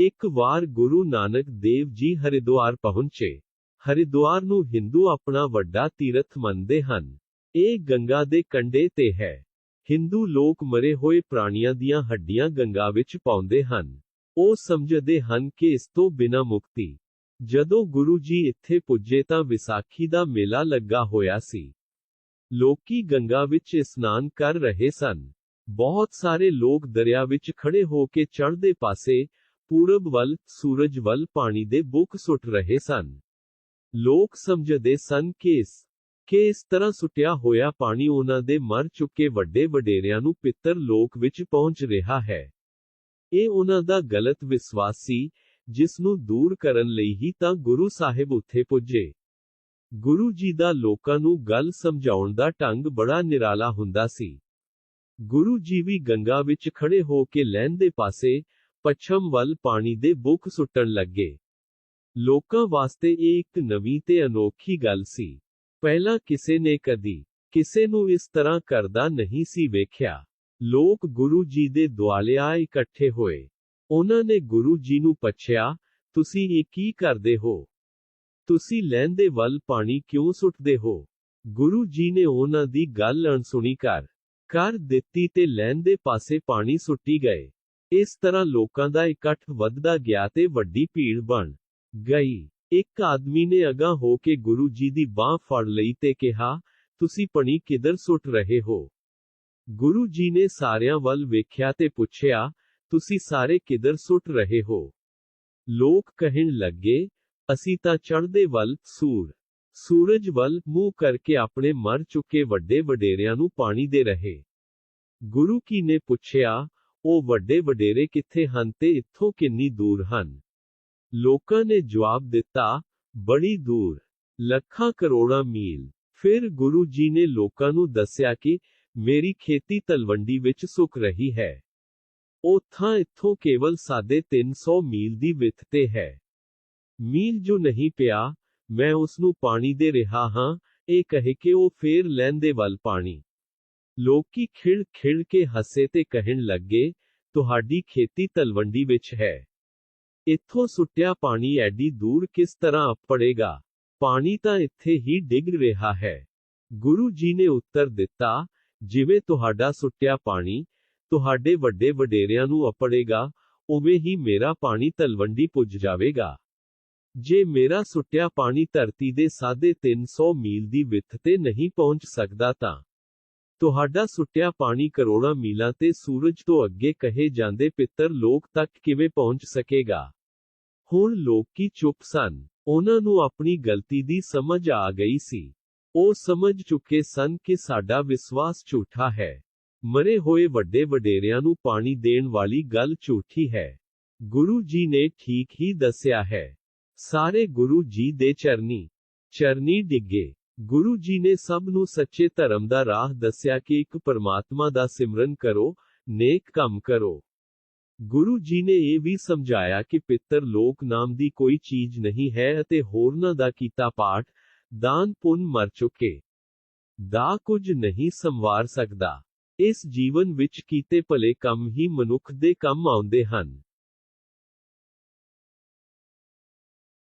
ਇੱਕ ਵਾਰ ਗੁਰੂ ਨਾਨਕ ਦੇਵ ਜੀ ਹਰਿਦੁਆਰ ਪਹੁੰਚੇ ਹਰਿਦੁਆਰ ਨੂੰ ਹਿੰਦੂ ਆਪਣਾ ਵੱਡਾ ਤੀਰਥ ਮੰਨਦੇ ਹਨ ਇਹ ਗੰਗਾ ਦੇ ਕੰਢੇ ਤੇ ਹੈ ਹਿੰਦੂ ਲੋਕ ਮਰੇ ਹੋਏ ਪ੍ਰਾਣੀਆਂ ਦੀਆਂ ਹੱਡੀਆਂ ਗੰਗਾ ਵਿੱਚ ਪਾਉਂਦੇ ਹਨ ਉਹ ਸਮਝਦੇ ਹਨ ਕਿ ਇਸ ਤੋਂ ਬਿਨਾਂ ਮੁਕਤੀ ਜਦੋਂ ਗੁਰੂ ਜੀ ਇੱਥੇ ਪੁੱਜੇ ਤਾਂ ਵਿਸਾਖੀ ਦਾ ਮੇਲਾ ਲੱਗਾ ਹੋਇਆ ਸੀ ਲੋਕੀ ਗੰਗਾ ਵਿੱਚ ਇਸ਼ਨਾਨ ਕਰ ਰਹੇ ਸਨ ਬਹੁਤ ਸਾਰੇ ਲੋਕ ਦਰਿਆ ਵਿੱਚ ਖੜੇ ਹੋ ਕੇ ਚੜ੍ਹਦੇ ਪਾਸੇ ਪੂਰਬ ਵੱਲ ਸੂਰਜ ਵੱਲ ਪਾਣੀ ਦੇ ਬੁੱਕ ਸੁੱਟ ਰਹੇ ਸਨ ਲੋਕ ਸਮਝਦੇ ਸਨ ਕਿ ਇਸ ਕਿ ਇਸ ਤਰ੍ਹਾਂ ਸੁੱਟਿਆ ਹੋਇਆ ਪਾਣੀ ਉਹਨਾਂ ਦੇ ਮਰ ਚੁੱਕੇ ਵੱਡੇ ਵਡੇਰਿਆਂ ਨੂੰ ਪਿੱਤਰ ਲੋਕ ਵਿੱਚ ਪਹੁੰਚ ਰਿਹਾ ਹੈ ਇਹ ਉਹਨਾਂ ਦਾ ਗਲਤ ਵਿਸ਼ਵਾਸ ਸੀ ਜਿਸ ਨੂੰ ਦੂਰ ਕਰਨ ਲਈ ਹੀ ਤਾਂ ਗੁਰੂ ਸਾਹਿਬ ਉੱਥੇ ਪੁੱਜੇ ਗੁਰੂ ਜੀ ਦਾ ਲੋਕਾਂ ਨੂੰ ਗੱਲ ਸਮਝਾਉਣ ਦਾ ਢੰਗ ਬੜਾ ਨਿਰਾਲਾ ਹੁੰਦਾ ਸੀ ਗੁਰੂ ਜੀ ਵੀ ਗੰਗਾ ਵਿੱਚ ਖੜੇ ਹੋ ਕੇ ਲੈਣ ਦੇ ਪਾਸੇ ਪੱਛਮ ਵੱਲ ਪਾਣੀ ਦੇ ਬੁੱਕ ਸੁੱਟਣ ਲੱਗੇ ਲੋਕਾਂ ਵਾਸਤੇ ਇਹ ਇੱਕ ਨਵੀਂ ਤੇ ਅਨੋਖੀ ਗੱਲ ਸੀ ਪਹਿਲਾਂ ਕਿਸੇ ਨੇ ਕਦੀ ਕਿਸੇ ਨੂੰ ਇਸ ਤਰ੍ਹਾਂ ਕਰਦਾ ਨਹੀਂ ਸੀ ਵੇਖਿਆ ਲੋਕ ਗੁਰੂ ਜੀ ਦੇ ਦੁਆਲੇ ਆ ਇਕੱਠੇ ਹੋਏ ਉਹਨਾਂ ਨੇ ਗੁਰੂ ਜੀ ਨੂੰ ਪੁੱਛਿਆ ਤੁਸੀਂ ਇਹ ਕੀ ਕਰਦੇ ਹੋ ਤੁਸੀਂ ਲੈਂਦੇ ਵੱਲ ਪਾਣੀ ਕਿਉਂ ਸੁੱਟਦੇ ਹੋ ਗੁਰੂ ਜੀ ਨੇ ਉਹਨਾਂ ਦੀ ਗੱਲ ਅਣਸੁਣੀ ਕਰ ਕਰ ਦਿੱਤੀ ਤੇ ਲੈਂਦੇ ਪਾਸੇ ਪਾਣੀ ਸੁੱਟੀ ਗਏ ਇਸ ਤਰ੍ਹਾਂ ਲੋਕਾਂ ਦਾ ਇਕੱਠ ਵੱਧਦਾ ਗਿਆ ਤੇ ਵੱਡੀ ਭੀੜ ਬਣ ਗਈ ਇੱਕ ਆਦਮੀ ਨੇ ਅਗਾ ਹੋ ਕੇ ਗੁਰੂ ਜੀ ਦੀ ਬਾਹ ਫੜ ਲਈ ਤੇ ਕਿਹਾ ਤੁਸੀਂ ਪਣੀ ਕਿੱਧਰ ਸੁੱਟ ਰਹੇ ਹੋ ਗੁਰੂ ਜੀ ਨੇ ਸਾਰਿਆਂ ਵੱਲ ਵੇਖਿਆ ਤੇ ਪੁੱਛਿਆ ਤੁਸੀਂ ਸਾਰੇ ਕਿੱਧਰ ਸੁੱਟ ਰਹੇ ਹੋ ਲੋਕ ਕਹਿਣ ਲੱਗੇ ਅਸੀਂ ਤਾਂ ਚੜ੍ਹਦੇ ਵੱਲ ਸੂਰ ਸੂਰਜ ਵੱਲ ਮੂੰਹ ਕਰਕੇ ਆਪਣੇ ਮਰ ਚੁੱਕੇ ਵੱਡੇ ਵਡੇਰਿਆਂ ਨੂੰ ਪਾਣੀ ਦੇ ਰਹੇ ਗੁਰੂ ਕੀ ਨੇ ਪੁੱਛਿਆ ਉਹ ਵੱਡੇ ਵਡੇਰੇ ਕਿੱਥੇ ਹਨ ਤੇ ਇੱਥੋਂ ਕਿੰਨੀ ਦੂਰ ਹਨ ਲੋਕਾਂ ਨੇ ਜਵਾਬ ਦਿੱਤਾ ਬੜੀ ਦੂਰ ਲੱਖਾਂ ਕਰੋੜਾਂ ਮੀਲ ਫਿਰ ਗੁਰੂ ਜੀ ਨੇ ਲੋਕਾਂ ਨੂੰ ਦੱਸਿਆ ਕਿ ਮੇਰੀ ਖੇਤੀ ਤਲਵੰਡੀ ਵਿੱਚ ਸੁੱਕ ਰਹੀ ਹੈ ਉਹ ਥਾਂ ਇੱਥੋਂ ਕੇਵਲ ਸਾਦੇ 300 ਮੀਲ ਦੀ ਵਿੱਥ ਤੇ ਹੈ ਮੀਲ ਜੋ ਨਹੀਂ ਪਿਆ ਮੈਂ ਉਸ ਨੂੰ ਪਾਣੀ ਦੇ ਰਿਹਾ ਹਾਂ ਇਹ ਕਹੇ ਕਿ ਉਹ ਫੇਰ ਲੈਂਦੇ ਵੱਲ ਪਾਣੀ ਲੋਕੀ ਖਿੜ ਖਿੜ ਕੇ ਹੱਸੇ ਤੇ ਕਹਿਣ ਲੱਗੇ ਤੁਹਾਡੀ ਖੇਤੀ ਤਲਵੰਡੀ ਵਿੱਚ ਹੈ ਇੱਥੋਂ ਸੁੱਟਿਆ ਪਾਣੀ ਐਡੀ ਦੂਰ ਕਿਸ ਤਰ੍ਹਾਂ ਅਪੜੇਗਾ ਪਾਣੀ ਤਾਂ ਇੱਥੇ ਹੀ ਡਿੱਗ ਰਿਹਾ ਹੈ ਗੁਰੂ ਜੀ ਨੇ ਉੱਤਰ ਦਿੱਤਾ ਜਿਵੇਂ ਤੁਹਾਡਾ ਸੁੱਟਿਆ ਪਾਣੀ ਤੁਹਾਡੇ ਵੱਡੇ ਵਡੇਰਿਆਂ ਨੂੰ ਅਪੜੇਗਾ ਉਵੇਂ ਹੀ ਮੇਰਾ ਪਾਣੀ ਤਲਵੰਡੀ ਪੁੱਜ ਜਾਵੇਗਾ ਜੇ ਮੇਰਾ ਸੁੱਟਿਆ ਪਾਣੀ ਧਰਤੀ ਦੇ ਸਾਦੇ 300 ਮੀਲ ਦੀ ਵਿੱਥ ਤੇ ਨਹੀਂ ਪਹੁੰਚ ਸਕਦਾ ਤਾਂ ਤੁਹਾਡਾ ਸੁੱਟਿਆ ਪਾਣੀ ਕਰੋੜਾਂ ਮੀਲਾਂ ਤੇ ਸੂਰਜ ਤੋਂ ਅੱਗੇ ਕਹੇ ਜਾਂਦੇ ਪਿੱਤਰ ਲੋਕ ਤੱਕ ਕਿਵੇਂ ਪਹੁੰਚ ਸਕੇਗਾ ਹੁਣ ਲੋਕੀ ਚੁੱਪ ਸਨ ਉਹਨਾਂ ਨੂੰ ਆਪਣੀ ਗਲਤੀ ਦੀ ਸਮਝ ਆ ਗਈ ਸੀ ਉਹ ਸਮਝ ਚੁੱਕੇ ਸਨ ਕਿ ਸਾਡਾ ਵਿਸ਼ਵਾਸ ਝੂਠਾ ਹੈ ਮਰੇ ਹੋਏ ਵੱਡੇ ਵਡੇਰਿਆਂ ਨੂੰ ਪਾਣੀ ਦੇਣ ਵਾਲੀ ਗੱਲ ਝੂਠੀ ਹੈ ਗੁਰੂ ਜੀ ਨੇ ਠੀਕ ਹੀ ਦੱਸਿਆ ਹੈ ਸਾਰੇ ਗੁਰੂ ਜੀ ਦੇ ਚਰਨੀ ਚਰਨੀ ਡਿੱਗੇ ਗੁਰੂ ਜੀ ਨੇ ਸਭ ਨੂੰ ਸੱਚੇ ਧਰਮ ਦਾ ਰਾਹ ਦੱਸਿਆ ਕਿ ਇੱਕ ਪਰਮਾਤਮਾ ਦਾ ਸਿਮਰਨ ਕਰੋ ਨੇਕ ਕੰਮ ਕਰੋ ਗੁਰੂ ਜੀ ਨੇ ਇਹ ਵੀ ਸਮਝਾਇਆ ਕਿ ਪਿੱਤਰ ਲੋਕ ਨਾਮ ਦੀ ਕੋਈ ਚੀਜ਼ ਨਹੀਂ ਹੈ ਅਤੇ ਹੋਰਨਾਂ ਦਾ ਕੀਤਾ ਪਾਠ ਦਾਨ ਪੁੰਨ ਮਰ ਚੁੱਕੇ ਦਾ ਕੁਝ ਨਹੀਂ ਸੰਵਾਰ ਸਕਦਾ ਇਸ ਜੀਵਨ ਵਿੱਚ ਕੀਤੇ ਭਲੇ ਕੰਮ ਹੀ ਮਨੁੱਖ ਦੇ ਕੰਮ ਆਉਂਦੇ ਹਨ